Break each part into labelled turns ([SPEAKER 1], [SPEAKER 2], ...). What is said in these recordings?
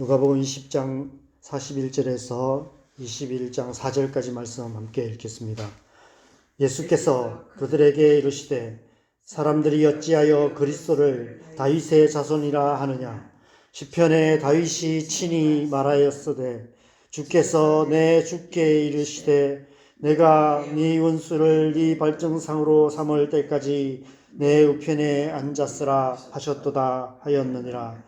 [SPEAKER 1] 누가복음 20장 41절에서 21장 4절까지 말씀 함께 읽겠습니다. 예수께서 그들에게 이르시되 사람들이 어찌하여 그리스도를 다윗의 자손이라 하느냐 시편에 다윗이 친히 말하였으되 주께서 내 주께 이르시되 내가 네 원수를 네 발정상으로 삼을 때까지 내 우편에 앉았으라 하셨도다 하였느니라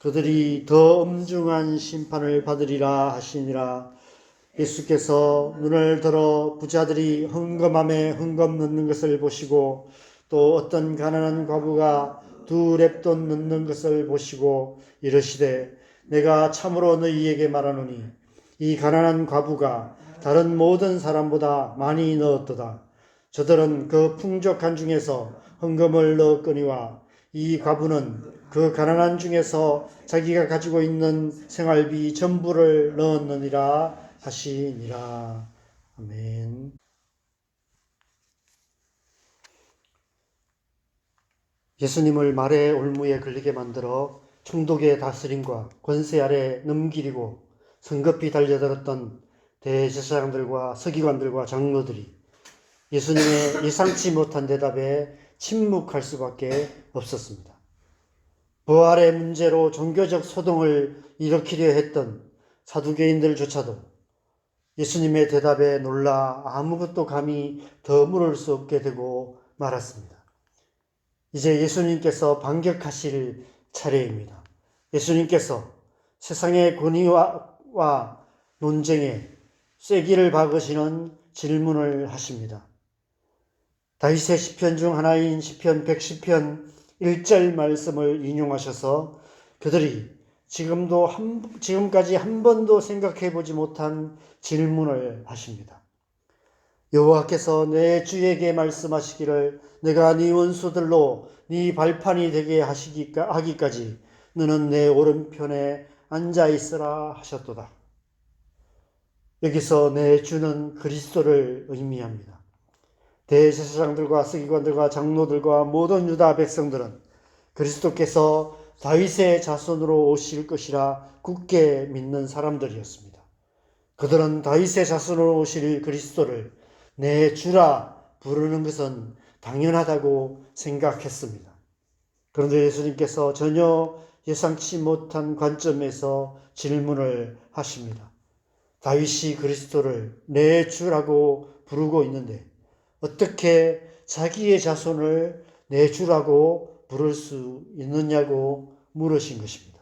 [SPEAKER 1] 그들이 더 엄중한 심판을 받으리라 하시니라 예수께서 눈을 들어 부자들이 흥금함에 흥금 넣는 것을 보시고 또 어떤 가난한 과부가 두 랩돈 넣는 것을 보시고 이르시되 내가 참으로 너희에게 말하노니 이 가난한 과부가 다른 모든 사람보다 많이 넣었도다. 저들은 그 풍족한 중에서 헌금을 넣었거니와 이 과부는 그 가난한 중에서 자기가 가지고 있는 생활비 전부를 넣었느니라 하시니라. 아멘. 예수님을 말의 올무에 걸리게 만들어 총독의 다스림과 권세 아래 넘기리고 성급히 달려들었던 대제사장들과 서기관들과 장로들이 예수님의 예상치 못한 대답에 침묵할 수밖에 없었습니다. 부활의 문제로 종교적 소동을 일으키려 했던 사두개인들조차도 예수님의 대답에 놀라 아무것도 감히 더 물을 수 없게 되고 말았습니다. 이제 예수님께서 반격하실 차례입니다. 예수님께서 세상의 권위와 논쟁에 쐐기를 박으시는 질문을 하십니다. 다윗의 시편 중 하나인 시편 110편 1절 말씀을 인용하셔서 그들이 지금도 한, 지금까지 한 번도 생각해 보지 못한 질문을 하십니다. 여호와께서 내 주에게 말씀하시기를 내가 네 원수들로 네 발판이 되게 하시기까 하기까지 너는 내 오른편에 앉아 있으라 하셨도다. 여기서 내 주는 그리스도를 의미합니다. 대제사장들과 서기관들과 장로들과 모든 유다 백성들은 그리스도께서 다윗의 자손으로 오실 것이라 굳게 믿는 사람들이었습니다. 그들은 다윗의 자손으로 오실 그리스도를 내 주라 부르는 것은 당연하다고 생각했습니다. 그런데 예수님께서 전혀 예상치 못한 관점에서 질문을 하십니다. 다윗이 그리스도를 내 주라고 부르고 있는데 어떻게 자기의 자손을 내 주라고 부를 수 있느냐고 물으신 것입니다.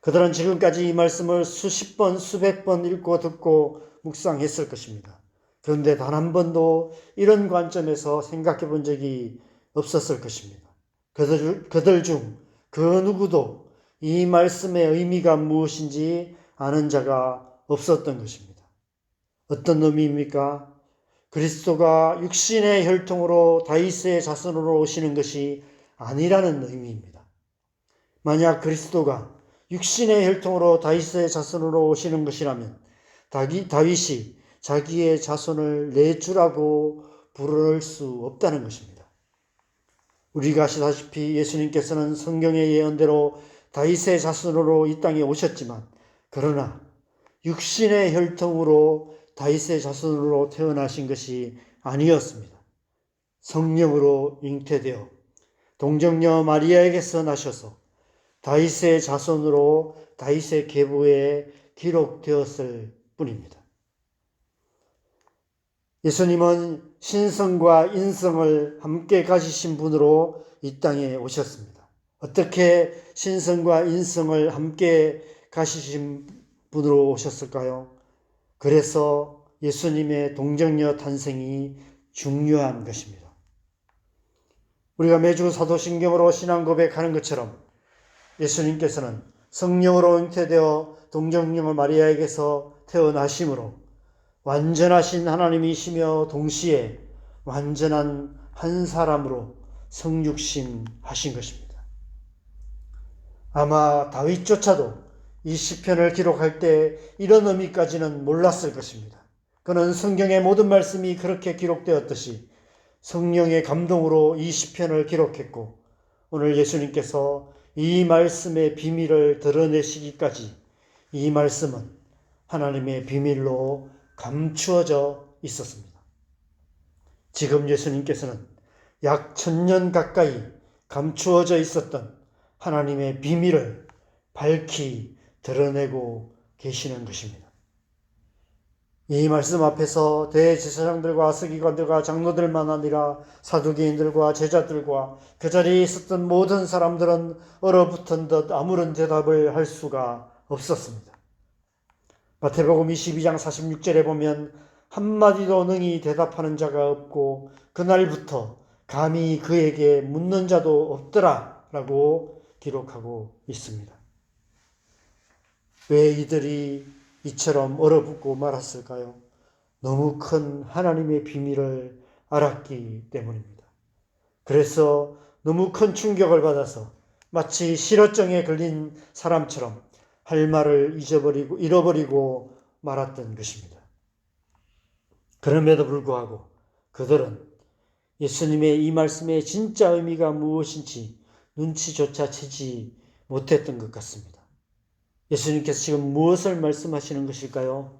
[SPEAKER 1] 그들은 지금까지 이 말씀을 수십 번, 수백 번 읽고 듣고 묵상했을 것입니다. 그런데 단 한 번도 이런 관점에서 생각해 본 적이 없었을 것입니다. 그들, 그들 중 그 누구도 이 말씀의 의미가 무엇인지 아는 자가 없었던 것입니다. 어떤 의미입니까? 그리스도가 육신의 혈통으로 다윗의 자손으로 오시는 것이 아니라는 의미입니다. 만약 그리스도가 육신의 혈통으로 다윗의 자손으로 오시는 것이라면 다윗이 자기의 자손을 내 주라고 부를 수 없다는 것입니다. 우리가 아시다시피 예수님께서는 성경의 예언대로 다윗의 자손으로 이 땅에 오셨지만 그러나 육신의 혈통으로 다윗의 자손으로 태어나신 것이 아니었습니다. 성령으로 잉태되어 동정녀 마리아에게서 나셔서 다윗의 자손으로 다윗의 계보에 기록되었을 뿐입니다. 예수님은 신성과 인성을 함께 가지신 분으로 이 땅에 오셨습니다. 어떻게 신성과 인성을 함께 가지신 분으로 오셨을까요? 그래서 예수님의 동정녀 탄생이 중요한 것입니다. 우리가 매주 사도신경으로 신앙 고백하는 것처럼 예수님께서는 성령으로 잉태되어 동정녀 마리아에게서 태어나심으로 완전하신 하나님이시며 동시에 완전한 한 사람으로 성육신 하신 것입니다. 아마 다윗조차도 이 시편을 기록할 때 이런 의미까지는 몰랐을 것입니다. 그는 성경의 모든 말씀이 그렇게 기록되었듯이 성령의 감동으로 이 시편을 기록했고 오늘 예수님께서 이 말씀의 비밀을 드러내시기까지 이 말씀은 하나님의 비밀로 감추어져 있었습니다. 지금 예수님께서는 약 천년 가까이 감추어져 있었던 하나님의 비밀을 밝히 드러내고 계시는 것입니다. 이 말씀 앞에서 대제사장들과 서기관들과 장로들만 아니라 사두개인들과 제자들과 그 자리에 있었던 모든 사람들은 얼어붙은 듯 아무런 대답을 할 수가 없었습니다. 마태복음 22장 46절에 보면 한마디도 능히 대답하는 자가 없고 그날부터 감히 그에게 묻는 자도 없더라 라고 기록하고 있습니다. 왜 이들이 이처럼 얼어붙고 말았을까요? 너무 큰 하나님의 비밀을 알았기 때문입니다. 그래서 너무 큰 충격을 받아서 마치 실어증에 걸린 사람처럼 할 말을 잊어버리고 잃어버리고 말았던 것입니다. 그럼에도 불구하고 그들은 예수님의 이 말씀의 진짜 의미가 무엇인지 눈치조차 채지 못했던 것 같습니다. 예수님께서 지금 무엇을 말씀하시는 것일까요?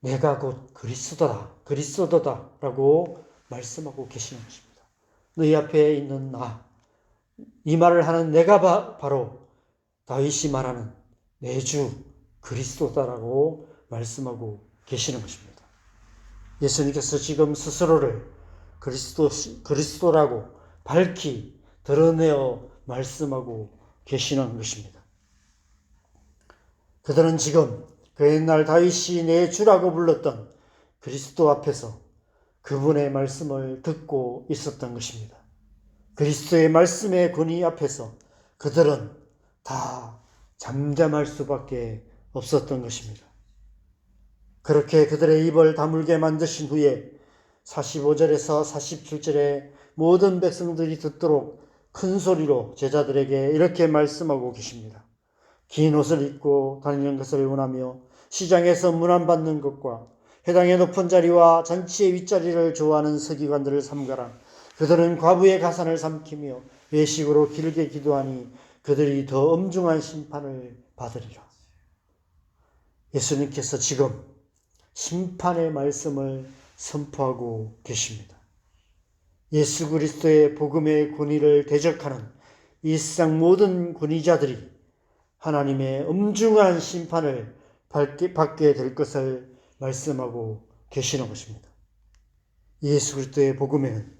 [SPEAKER 1] 내가 곧 그리스도다, 그리스도다 라고 말씀하고 계시는 것입니다. 너희 앞에 있는 나, 이 말을 하는 내가 바, 바로 다윗이 말하는 내 주 그리스도다라고 말씀하고 계시는 것입니다. 예수님께서 지금 스스로를 그리스도, 그리스도라고 밝히 드러내어 말씀하고 계시는 것입니다. 그들은 지금 그 옛날 다윗이 내 주라고 불렀던 그리스도 앞에서 그분의 말씀을 듣고 있었던 것입니다. 그리스도의 말씀의 권위 앞에서 그들은 다 잠잠할 수밖에 없었던 것입니다. 그렇게 그들의 입을 다물게 만드신 후에 45절에서 47절에 모든 백성들이 듣도록 큰 소리로 제자들에게 이렇게 말씀하고 계십니다. 긴 옷을 입고 다니는 것을 원하며 시장에서 문안받는 것과 해당의 높은 자리와 잔치의 윗자리를 좋아하는 서기관들을 삼가라. 그들은 과부의 가산을 삼키며 외식으로 길게 기도하니 그들이 더 엄중한 심판을 받으리라. 예수님께서 지금 심판의 말씀을 선포하고 계십니다. 예수 그리스도의 복음의 권위를 대적하는 이 세상 모든 권위자들이 하나님의 엄중한 심판을 받게 될 것을 말씀하고 계시는 것입니다. 예수 그리스도의 복음에는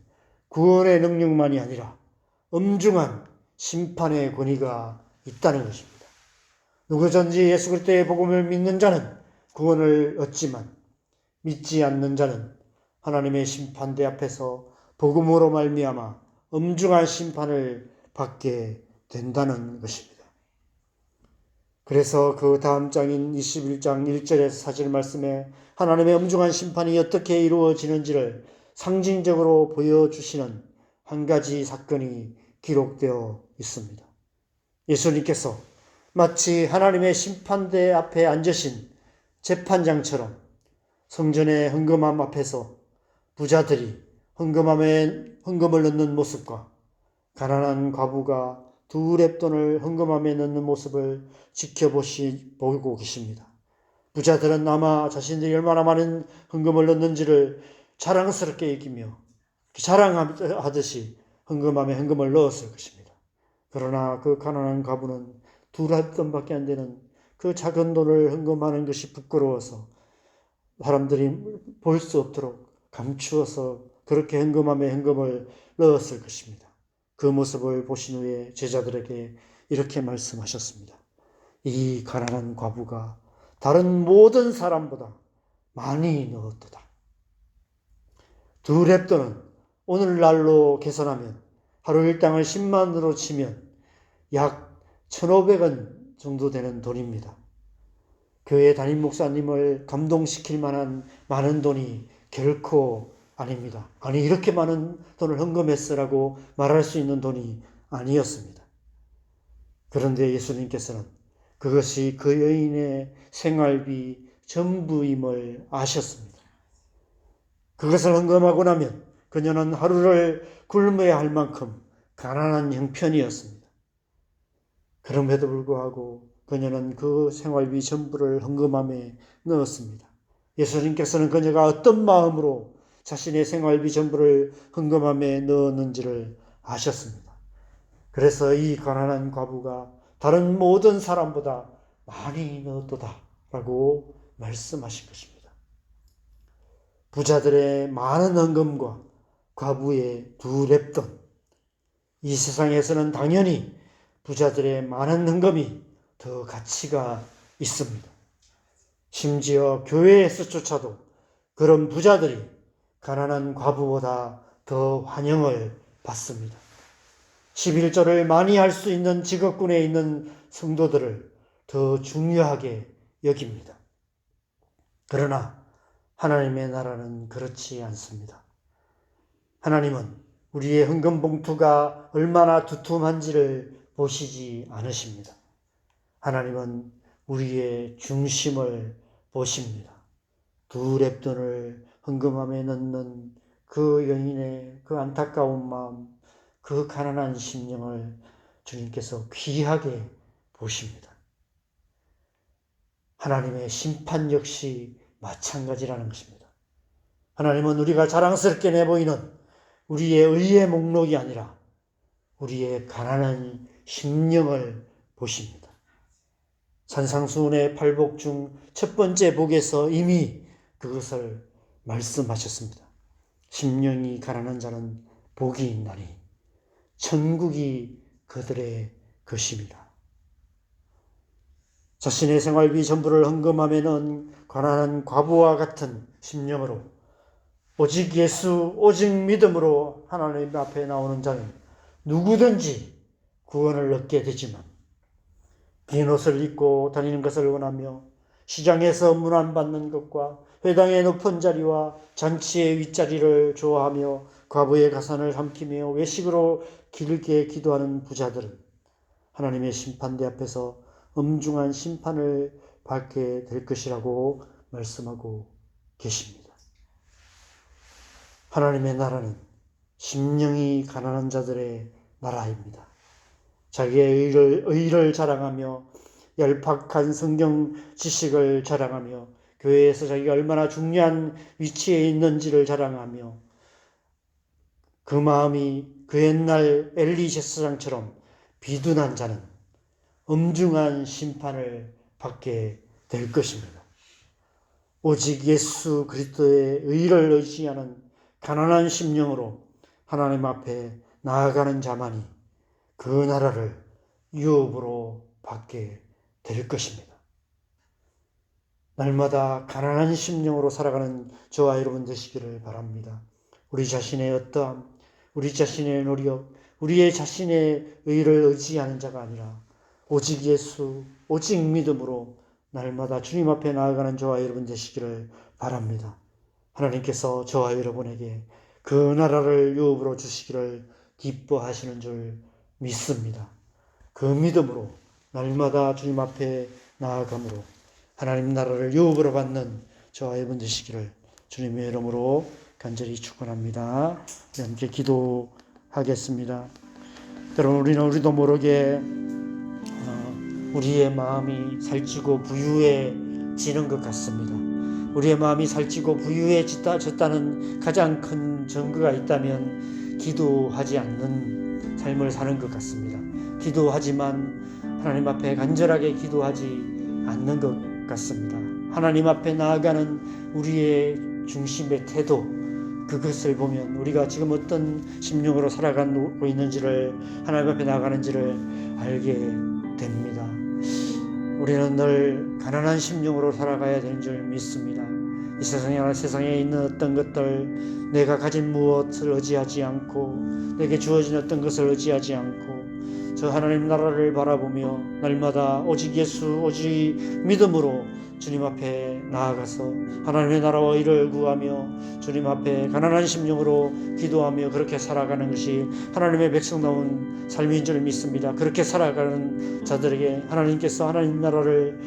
[SPEAKER 1] 구원의 능력만이 아니라 엄중한 심판의 권위가 있다는 것입니다. 누구든지 예수 그리스도의 복음을 믿는 자는 구원을 얻지만 믿지 않는 자는 하나님의 심판대 앞에서 복음으로 말미암아 엄중한 심판을 받게 된다는 것입니다. 그래서 그 다음 장인 21장 1절에서 사실 말씀에 하나님의 엄중한 심판이 어떻게 이루어지는지를 상징적으로 보여주시는 한 가지 사건이 기록되어 있습니다. 예수님께서 마치 하나님의 심판대 앞에 앉으신 재판장처럼 성전의 헌금함 앞에서 부자들이 헌금함에 헌금을 넣는 모습과 가난한 과부가 두 랩돈을 헌금함에 넣는 모습을 지켜보시 보고 계십니다. 부자들은 아마 자신들이 얼마나 많은 헌금을 넣는지를 자랑스럽게 여기며 자랑하듯이 헌금함에 헌금을 넣었을 것입니다. 그러나 그 가난한 과부는 두 랩돈밖에 안 되는 그 작은 돈을 헌금하는 것이 부끄러워서 사람들이 볼 수 없도록 감추어서 그렇게 현금함에 현금을 넣었을 것입니다. 그 모습을 보신 후에 제자들에게 이렇게 말씀하셨습니다. 이 가난한 과부가 다른 모든 사람보다 많이 넣었도다. 두 랩돈은 오늘날로 계산하면 하루 일당을 10만으로 치면 약 1,500원 정도 되는 돈입니다. 교회 담임 목사님을 감동시킬 만한 많은 돈이 결코 아닙니다. 아니, 이렇게 많은 돈을 헌금했으라고 말할 수 있는 돈이 아니었습니다. 그런데 예수님께서는 그것이 그 여인의 생활비 전부임을 아셨습니다. 그것을 헌금하고 나면 그녀는 하루를 굶어야 할 만큼 가난한 형편이었습니다. 그럼에도 불구하고 그녀는 그 생활비 전부를 헌금함에 넣었습니다. 예수님께서는 그녀가 어떤 마음으로 자신의 생활비 전부를 헌금함에 넣었는지를 아셨습니다. 그래서 이 가난한 과부가 다른 모든 사람보다 많이 넣었도다 라고 말씀하신 것입니다. 부자들의 많은 헌금과 과부의 두 랩돈. 이 세상에서는 당연히 부자들의 많은 헌금이 더 가치가 있습니다. 심지어 교회에서조차도 그런 부자들이 가난한 과부보다 더 환영을 받습니다. 11절을 많이 할 수 있는 직업군에 있는 성도들을 더 중요하게 여깁니다. 그러나 하나님의 나라는 그렇지 않습니다. 하나님은 우리의 헌금 봉투가 얼마나 두툼한지를 보시지 않으십니다. 하나님은 우리의 중심을 보십니다. 두 랩돈을 헌금함에 넣는 그 여인의 그 안타까운 마음, 그 가난한 심령을 주님께서 귀하게 보십니다. 하나님의 심판 역시 마찬가지라는 것입니다. 하나님은 우리가 자랑스럽게 내보이는 우리의 의의 목록이 아니라 우리의 가난한 심령을 보십니다. 산상수훈의 팔복 중 첫 번째 복에서 이미 그것을 말씀하셨습니다. 심령이 가난한 자는 복이 있나니 천국이 그들의 것입니다. 자신의 생활비 전부를 헌금하면은 가난한 과부와 같은 심령으로 오직 예수, 오직 믿음으로 하나님 앞에 나오는 자는 누구든지 구원을 얻게 되지만 긴 옷을 입고 다니는 것을 원하며 시장에서 문안 받는 것과 회당의 높은 자리와 잔치의 윗자리를 좋아하며 과부의 가산을 삼키며 외식으로 길게 기도하는 부자들은 하나님의 심판대 앞에서 엄중한 심판을 받게 될 것이라고 말씀하고 계십니다. 하나님의 나라는 심령이 가난한 자들의 나라입니다. 자기의 의를, 의를 자랑하며 열팍한 성경 지식을 자랑하며 교회에서 자기가 얼마나 중요한 위치에 있는지를 자랑하며 그 마음이 그 옛날 엘리 제사장처럼 비둔한 자는 엄중한 심판을 받게 될 것입니다. 오직 예수 그리스도의 의를 의지하는 가난한 심령으로 하나님 앞에 나아가는 자만이 그 나라를 유업으로 받게 될 것입니다. 날마다 가난한 심령으로 살아가는 저와 여러분 되시기를 바랍니다. 우리 자신의 어떠함, 우리 자신의 노력, 우리의 자신의 의를 의지하는 자가 아니라 오직 예수, 오직 믿음으로 날마다 주님 앞에 나아가는 저와 여러분 되시기를 바랍니다. 하나님께서 저와 여러분에게 그 나라를 유업으로 주시기를 기뻐하시는 줄 믿습니다. 그 믿음으로 날마다 주님 앞에 나아감으로 하나님 나라를 유업으로 받는 저와 여러분 되시기를 주님의 이름으로 간절히 축원합니다. 함께 기도하겠습니다. 여러분 우리는 우리도 모르게 어, 우리의 마음이 살찌고 부유해지는 것 같습니다. 우리의 마음이 살찌고 부유해졌다는 가장 큰 증거가 있다면 기도하지 않는 삶을 사는 것 같습니다. 기도하지만 하나님 앞에 간절하게 기도하지 않는 것 같습니다. 하나님 앞에 나아가는 우리의 중심의 태도, 그것을 보면 우리가 지금 어떤 심령으로 살아가고 있는지를 하나님 앞에 나가는지를 알게 됩니다. 우리는 늘 가난한 심령으로 살아가야 되는 줄 믿습니다. 이 세상에 세상에 있는 어떤 것들 내가 가진 무엇을 의지하지 않고 내게 주어진 어떤 것을 의지하지 않고 저 하나님 나라를 바라보며 날마다 오직 예수 오직 믿음으로 주님 앞에 나아가서 하나님의 나라와 일을 구하며 주님 앞에 가난한 심령으로 기도하며 그렇게 살아가는 것이 하나님의 백성다운 삶인 줄 믿습니다. 그렇게 살아가는 자들에게 하나님께서 하나님 나라를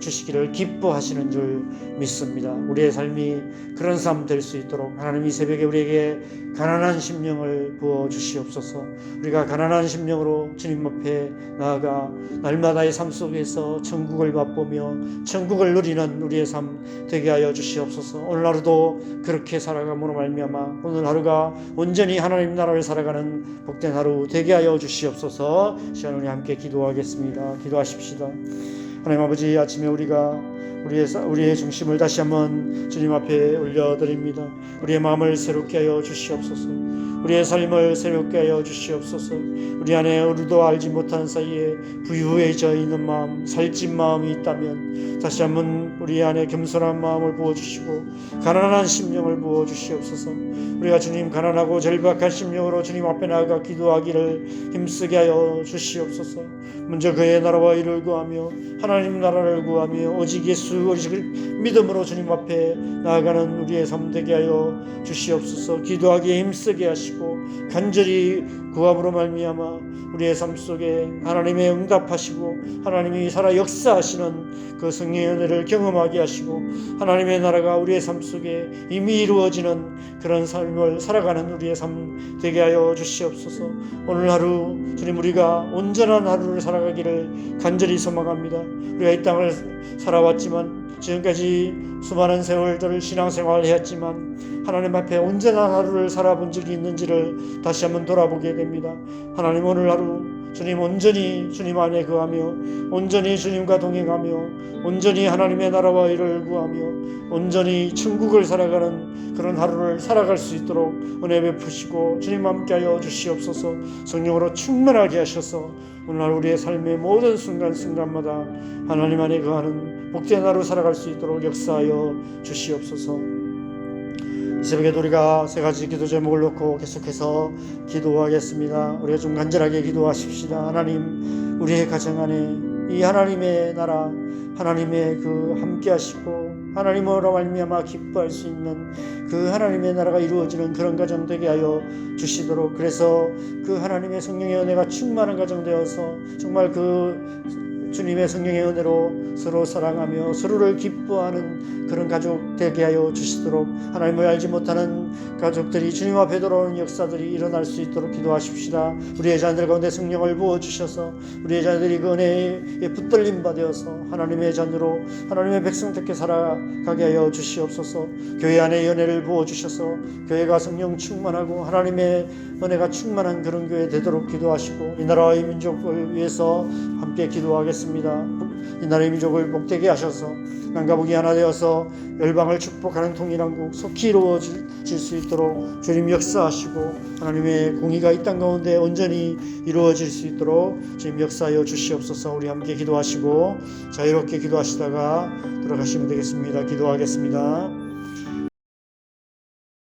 [SPEAKER 1] 주시기를 기뻐하시는 줄 믿습니다. 우리의 삶이 그런 삶 될 수 있도록 하나님 이 새벽에 우리에게 가난한 심령을 부어 주시옵소서. 우리가 가난한 심령으로 주님 앞에 나아가 날마다의 삶 속에서 천국을 맛보며 천국을 누리는 우리의 삶 되게 하여 주시옵소서. 오늘 하루도 그렇게 살아감으로 말미암아 오늘 하루가 온전히 하나님 나라를 살아가는 복된 하루 되게 하여 주시옵소서. 시간 우리 함께 기도하겠습니다. 기도하십시다. 하나님 아버지 아침에 우리가 우리의 사- 우리의 중심을 다시 한번 주님 앞에 올려드립니다. 우리의 마음을 새롭게 하여 주시옵소서. 우리의 삶을 새롭게 하여 주시옵소서. 우리 안에 우리도 알지 못하는 사이에 부유해져 있는 마음, 살찐 마음이 있다면 다시 한번 우리 안에 겸손한 마음을 부어 주시고 가난한 심령을 부어 주시옵소서. 우리가 주님 가난하고 절박한 심령으로 주님 앞에 나아가 기도하기를 힘쓰게 하여 주시옵소서. 먼저 그의 나라와 일을 구하며 하나님 나라를 구하며 오직 예수 오직 믿음으로 주님 앞에 나아가는 우리의 삶 되게 하여 주시옵소서. 기도하기에 힘쓰게 하시고 간절히 구함으로 말미암아 우리의 삶 속에 하나님의 응답하시고 하나님이 살아 역사하시는 그 성령의 은혜를 경험하게 하시고 하나님의 나라가 우리의 삶 속에 이미 이루어지는 그런 삶을 살아가는 우리의 삶 되게 하여 주시옵소서. 오늘 하루 주님 우리가 온전한 하루를 살아가기를 간절히 소망합니다. 우리가 이 땅을 살아왔지만 지금까지 수많은 세월들을 신앙생활을 해왔지만 하나님 앞에 온전한 하루를 살아본 적이 있는지를 다시 한번 돌아보게 됩니다. 하나님 오늘 하루 주님 온전히 주님 안에 거하며 온전히 주님과 동행하며 온전히 하나님의 나라와 일을 구하며 온전히 천국을 살아가는 그런 하루를 살아갈 수 있도록 은혜 베푸시고 주님 함께하여 주시옵소서 성령으로 충만하게 하셔서 오늘 우리의 삶의 모든 순간순간마다 하나님 안에 거하는 복된 하루 살아갈 수 있도록 역사하여 주시옵소서 이 새벽에 우리가 세 가지 기도 제목을 놓고 계속해서 기도하겠습니다. 우리가 좀 간절하게 기도하십시다. 하나님, 우리의 가정 안에 이 하나님의 나라, 하나님의 그 함께 하시고 하나님으로 말미암아 기뻐할 수 있는 그 하나님의 나라가 이루어지는 그런 가정 되게 하여 주시도록 그래서 그 하나님의 성령의 은혜가 충만한 가정 되어서 정말 그 주님의 성령의 은혜로 서로 사랑하며 서로를 기뻐하는 그런 가족 되게 하여 주시도록 하나님을 알지 못하는 가족들이 주님 앞에 돌아오는 역사들이 일어날 수 있도록 기도하십시다. 우리의 자녀들 가운데 성령을 부어 주셔서 우리의 자녀들이 그 은혜에 붙들림 받아서 하나님의 자녀로 하나님의 백성답게 살아가게 하여 주시옵소서. 교회 안에 연애를 부어 주셔서 교회가 성령 충만하고 하나님의 은혜가 충만한 그런 교회 되도록 기도하시고 이 나라와 이 민족을 위해서 함께 기도하겠습니다. 이 나라의 민족을 복되게 하셔서 북이 하나 되어서 열방을 축복하는 통일한국 속히 이루어질 수 있도록 주님 역사하시고 하나님의 공의가 이 땅 가운데 온전히 이루어질 수 있도록 주님 역사하여 주시옵소서 우리 함께 기도하시고 자유롭게 기도하시다가 들어가시면 되겠습니다. 기도하겠습니다.